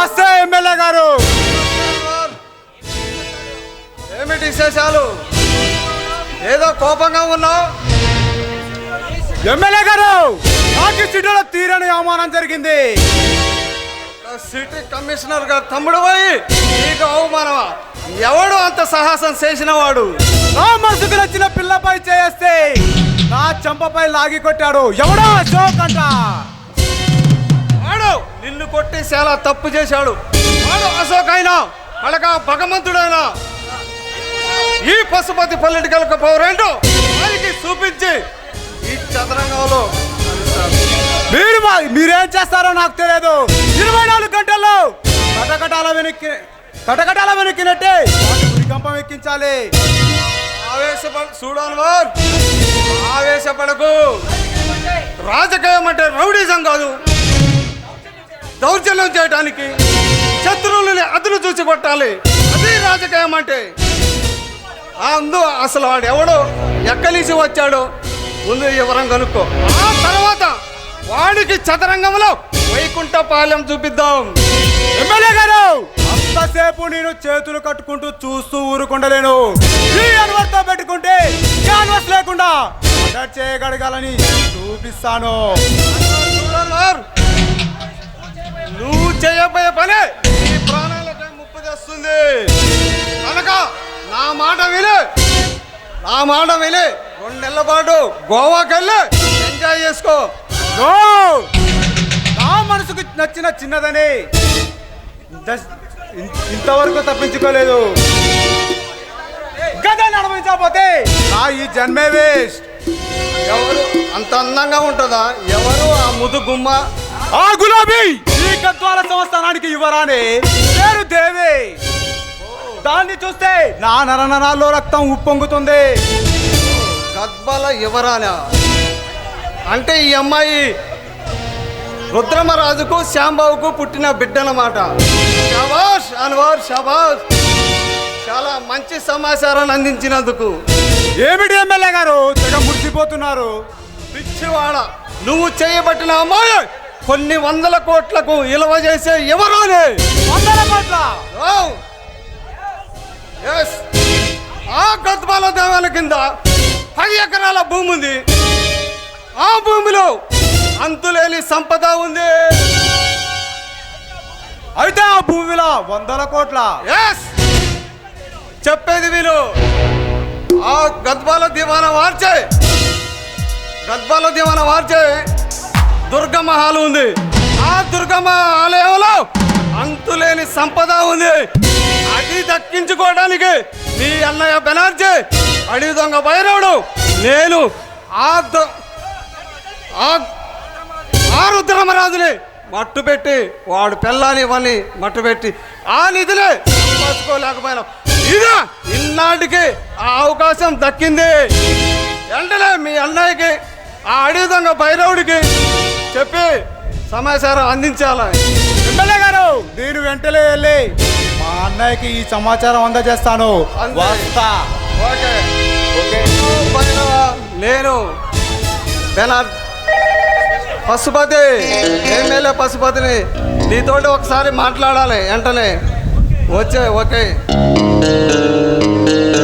నమస్తే ఎమ్మెల్యే గారు. ఏమిటి విశేషాలు? ఏదో కోపంగా ఉన్నావు? ఎమ్మెల్యే గారు నాకు సిటీలో తీరని అవమానం జరిగింది. సిటీ కమిషనర్ గారు తమ్ముడు పోయి నీకు అవమానమా? ఎవడు అంత సాహసం చేసిన వాడు? నా మనసుకు నచ్చిన పిల్లపై చేస్తే నా చెంపపై లాగి కొట్టాడు. ఎవడో? అశోక్ అంట. కొట్టి చాలా తప్పు చేశాడు. వాడు అశోక్ అయినా కలక భగవంతుడైనా. ఈ పశుపతి పొలిటికల్ పవర్ ఏంటో వారికి చూపించి ఈ చదరంగంలో. మీరు మీరేం చేస్తారో నాకు తెలియదు. ఇరవై నాలుగు గంటల్లో కటకటాల వెనక్కి కటకటాల వెనక్కినట్టే భూకంపం ఎక్కించాలి. ఆవేశపడ చూడాలి వార్ ఆవేశపడకు. రాజకీయం అంటే రౌడీజం కాదు. దౌర్జన్యం చేయడానికి శత్రువులని అదును చూసి కొట్టాలి. అదే రాజకీయం అంటే. అందు అసలు వాడు ఎవడు ఎక్కలీసి వచ్చాడో ముందు వివరం కనుక్కో. ఆ తర్వాత వాడికి చదరంగంలో వైకుంఠపాలెం చూపిద్దాం. ఎమ్మెల్యే గారు! అంతసేపు నేను చేతులు కట్టుకుంటూ చూస్తూ ఊరుకుండలేను. ఈ పెట్టుకుంటే క్యాన్వస్ లేకుండా చేయగలగాలని చూపిస్తాను. చేయబోయే పని. ఈ ప్రాణాలకే ముప్పు తెస్తుంది కనుక నా మాట విని. నా మాట విని రెండు నెలల పాటు గోవాకి వెళ్ళి ఎంజాయ్ చేసుకో. నా మనసుకు నచ్చిన చిన్నదని ఇంతవరకు తప్పించుకోలేదు. గదాన్ని అనుభవించకపోతే నా ఈ జన్మే వేస్ట్. ఎవరు అంత అందంగా ఉంటుందా? ఎవరు ఆ ముదు గుమ్మ? ఆ గులాబీ! గద్వాల సంస్థానానికి యువరానే పేరు దేవి. దాన్ని చూస్తే నా నరనరాల్లో రక్తం ఉప్పొంగుతుంది. గద్బల యువరానా అంటే ఈ అమ్మాయి రుద్రమరాజుకు శ్యాంబాబుకు పుట్టిన బిడ్డనమాట. షాబాష్ అన్వర్ షాబాష్. చాలా మంచి సమాచారాన్ని అందించినందుకు. ఏమిటి ఎమ్మెల్యే గారు? తెగ మురిసిపోతున్నారు. పిచ్చివాడ నువ్వు చేయబట్టిన అమ్మాయి! కొన్ని వందల కోట్లకు ఇలవ చేసే ఎవరోనే వందల కోట్ల? ఆ గద్వాల దేవాల కింద పది ఎకరాల భూమి ఉంది. ఆ భూమిలో అంతులేని సంపద ఉంది. అయితే ఆ భూమిలో వందల కోట్ల? ఎస్ చెప్పేది విను. ఆ గద్వాల దివాన వార్చే. గద్వాల దివాన వార్చే. దుర్గమ్మ హాలు ఉంది. ఆ దుర్గమ్మ ఆలయంలో అంతులేని సంపద ఉంది. అది దక్కించుకోవడానికి మీ అన్నయ్య బెనర్జీ అడవి దొంగ భైరవుడు నేను ఆ ఆ రుద్రమరాజుని మట్టు పెట్టి వాడు పెళ్ళాని ఇవన్నీ మట్టు పెట్టి ఆ నిధులే పంచుకోలేకపోయినా. ఇదా ఇన్నాటికి ఆ అవకాశం దక్కింది. వెంటనే మీ అన్నయ్యకి ఆ అడవి దొంగ భైరవుడికి చెప్పి సమాచారం అందించాలి? ఎమ్మెల్యే గారు! నేను వెంటనే వెళ్ళి మా అన్నయ్యకి ఈ సమాచారం అందజేస్తాను. వస్తా. ఓకే. నేను బెనర్ పశుపతి ఎమ్మెల్యే పశుపతిని నీతోటి ఒకసారి మాట్లాడాలి వెంటనే. వచ్చే ఓకే.